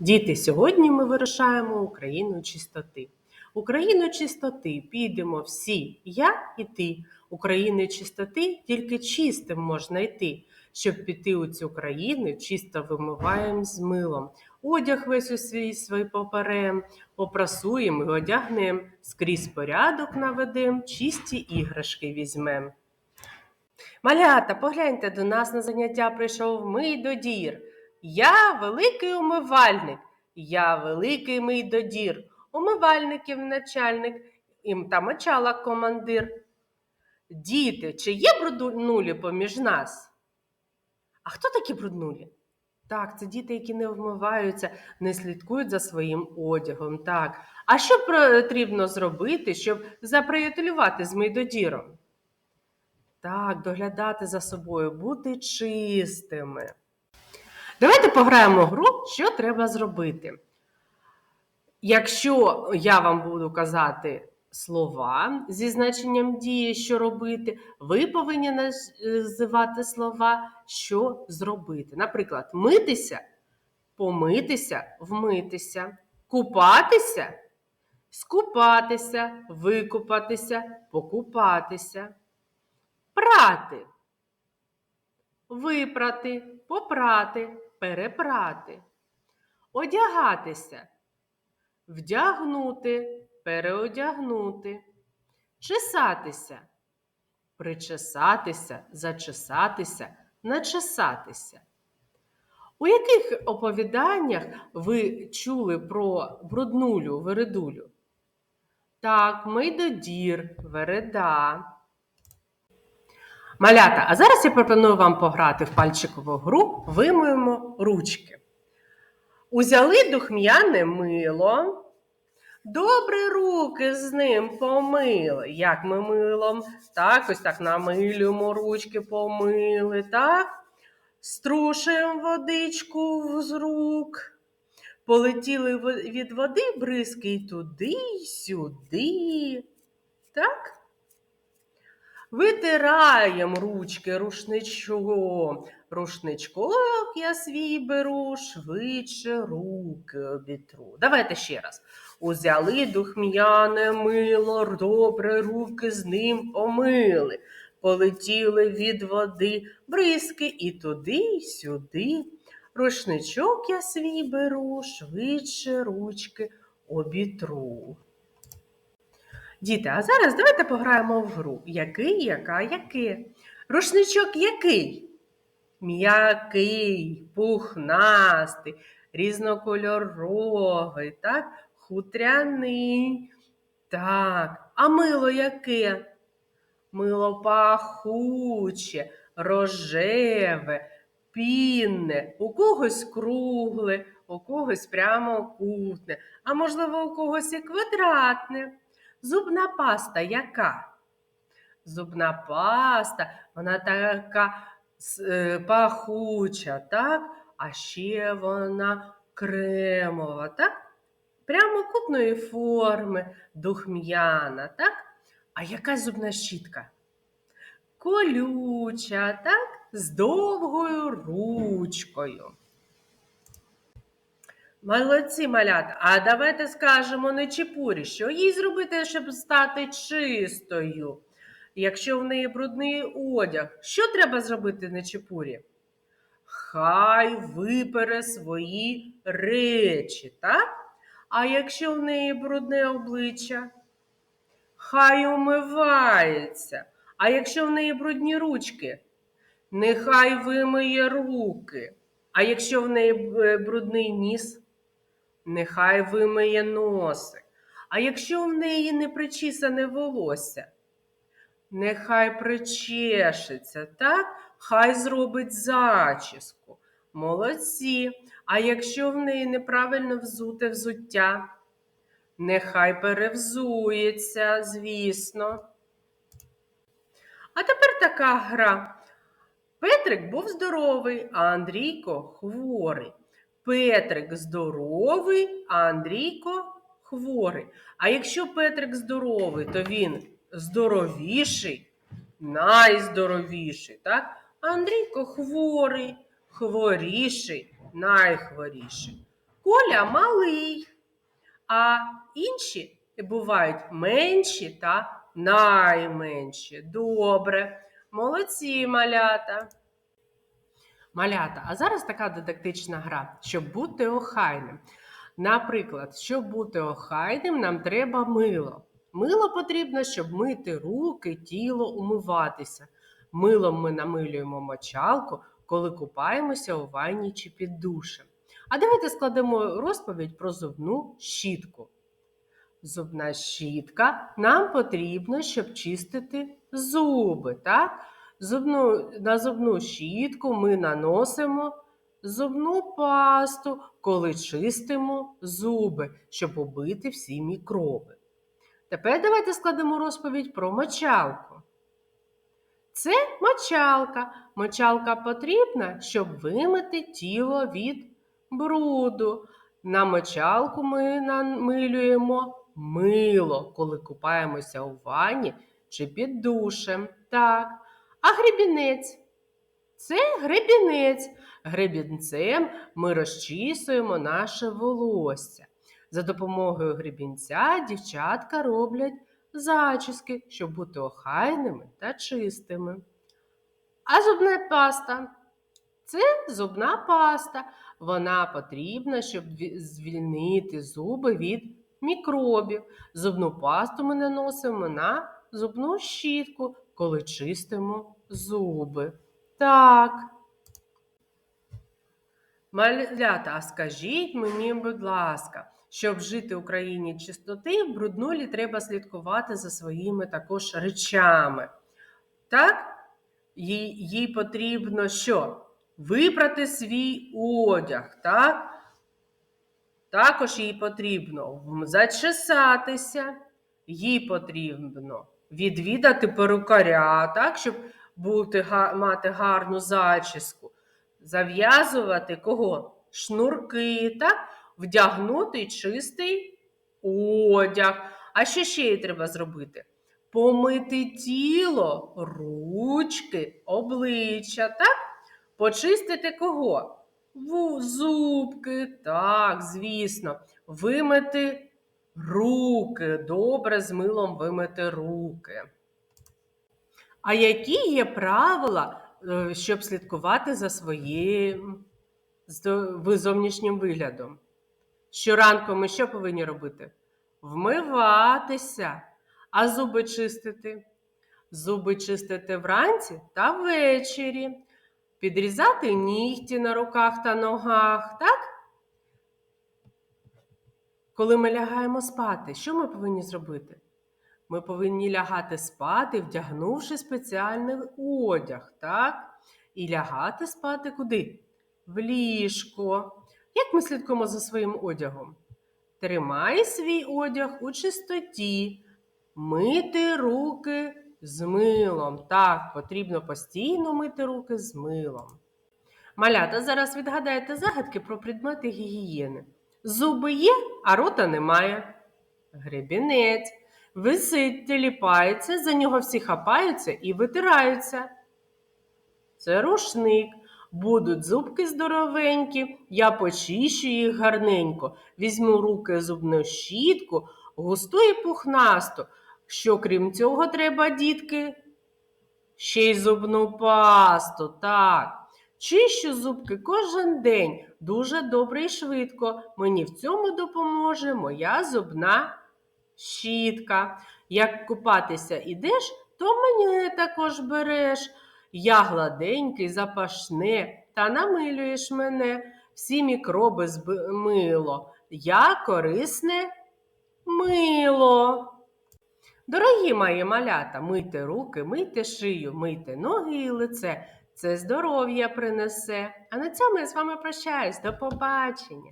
Діти, сьогодні ми вирушаємо Україну чистоти. Україну чистоти підемо всі, я і ти. України чистоти тільки чистим можна йти. Щоб піти у цю країну, чисто вимиваєм з милом. Одяг весь у свій свій поперем, попрасуєм і одягнем, скрізь порядок наведем, чисті іграшки візьмем. Малята, погляньте, до нас на заняття прийшов мий додір. Я великий умивальник, я великий мий додір, умивальників начальник, їм та мочала командир. Діти, чи є бруднулі поміж нас? А хто такі бруднулі? Так, це діти, які не вмиваються, не слідкують за своїм одягом. Так. А що потрібно зробити, щоб заприятелювати з мийдодіром? Так, доглядати за собою, бути чистими. Давайте пограємо гру, що треба зробити. Якщо я вам буду казати слова зі значенням дії, що робити, ви повинні називати слова, що зробити. Наприклад, митися, помитися, вмитися, купатися, скупатися, викупатися, покупатися, прати, випрати, попрати, перепрати, одягатися, вдягнути, переодягнути, чесатися, причесатися, зачесатися, начесатися. У яких оповіданнях ви чули про бруднулю, вередулю? Так, Мейдодір, Вереда. Малята, а зараз я пропоную вам пограти в пальчикову гру Вимиємо ручки. Узяли духм'яне мило. Добре руки з ним помили. Як ми милом? Так, ось так намилюємо ручки помили, так? Струшуємо водичку з рук. Полетіли від води бризки й туди, й сюди. Так? Витираємо ручки рушничком. Рушничком я свій беру, швидше руки обітру. Давайте ще раз. Узяли духм'яне мило, добре руки з ним помили. Полетіли від води бризки і туди, і сюди. Рушничок я свій беру, швидше ручки обітру. Діти, а зараз давайте пограємо в гру. Який, яка, яке? Рушничок який? М'який, пухнастий, різнокольоровий, так? хутряний. Так, а мило яке? Мило пахуче, рожеве, пінне, у когось кругле, у когось прямокутне, а можливо, у когось і квадратне. Зубна паста яка? Зубна паста, вона така е, пахуча, так? А ще вона кремова, так? Прямокутної форми, духм'яна, так? А яка зубна щітка? Колюча, так? З довгою ручкою. Молодці малята, а давайте скажемо Нечіпурі, що їй зробити, щоб стати чистою. Якщо в неї брудний одяг, що треба зробити Нечіпурі? Хай випере свої речі, так? А якщо в неї брудне обличчя, хай умивається. А якщо в неї брудні ручки, нехай вимиє руки. А якщо в неї брудний ніс, нехай вимиє носик. А якщо в неї не причісане волосся, нехай причешеться, так? Хай зробить зачіску. Молодці. А якщо в неї неправильно взуте взуття, нехай перевзується, звісно. А тепер така гра. Петрик був здоровий, а Андрійко хворий. Петрик здоровий, а Андрійко хворий. А якщо Петрик здоровий, то він здоровіший, найздоровіший. так? А Андрійко хворий, хворіший, найхворіший. Коля малий, а інші бувають менші та найменші. Добре. Молодці, малята. Малята, а зараз така дидактична гра, щоб бути охайним. Наприклад, щоб бути охайним, нам треба мило. Мило потрібно, щоб мити руки, тіло, умиватися. Милом ми намилюємо мочалку, коли купаємося у ванні чи під душем. А давайте складемо розповідь про зубну щітку. Зубна щітка нам потрібна, щоб чистити зуби. Так? Зубну, на зубну щітку ми наносимо зубну пасту, коли чистимо зуби, щоб убити всі мікроби. Тепер давайте складемо розповідь про мочалку. Це мочалка. Мочалка потрібна, щоб вимити тіло від бруду. На мочалку ми намилюємо мило, коли купаємося у ванні чи під душем. Так. А гребінець це гребінець. Гребінцем ми розчісуємо наше волосся. За допомогою гребінця дівчатка роблять зачіски, щоб бути охайними та чистими. А зубна паста це зубна паста. Вона потрібна, щоб звільнити зуби від мікробів. Зубну пасту ми наносимо на зубну щітку, коли чистимо зуби. Так. Малята, а скажіть мені, будь ласка, щоб жити в країні чистоти, в бруднулі треба слідкувати за своїми також речами. Так? Їй, їй потрібно що? Випрати свій одяг, так? Також їй потрібно зачесатися, їй потрібно відвідати перукаря, так, щоб бути, мати гарну зачіску, зав'язувати кого? Шнурки, так? вдягнути чистий одяг. А що ще їй треба зробити? Помити тіло, ручки, обличчя, так? Почистити кого? Ву, зубки, так, звісно. Вимити руки, добре з милом вимити руки. А які є правила, е, щоб слідкувати за своїм зовнішнім виглядом? Щоранку ми що повинні робити? Вмиватися, а зуби чистити. Зуби чистити вранці та ввечері. Підрізати нігті на руках та ногах, так? Коли ми лягаємо спати, що ми повинні зробити? Ми повинні лягати спати, вдягнувши спеціальний одяг, так? І лягати спати куди? В ліжко. Як ми слідкуємо за своїм одягом? Тримай свій одяг у чистоті, мити руки з милом. Так, потрібно постійно мити руки з милом. Малята, зараз відгадайте загадки про предмети гігієни. Зуби є, а рота немає. Гребінець. Висить, теліпається, за нього всі хапаються і витираються. Це рушник. Будуть зубки здоровенькі, я почищу їх гарненько. Візьму руки зубну щітку, густу і пухнасту. Що крім цього треба, дітки? Ще й зубну пасту, так. Чищу зубки кожен день, дуже добре і швидко. Мені в цьому допоможе моя зубна щітка. Як купатися ідеш, то мене також береш. Я гладенький, запашне, та намилюєш мене. Всі мікроби змило. Я корисне мило. Дорогі мої малята, мийте руки, мийте шию, мийте ноги і лице. Це здоров'я принесе. А на цьому я з вами прощаюсь. До побачення.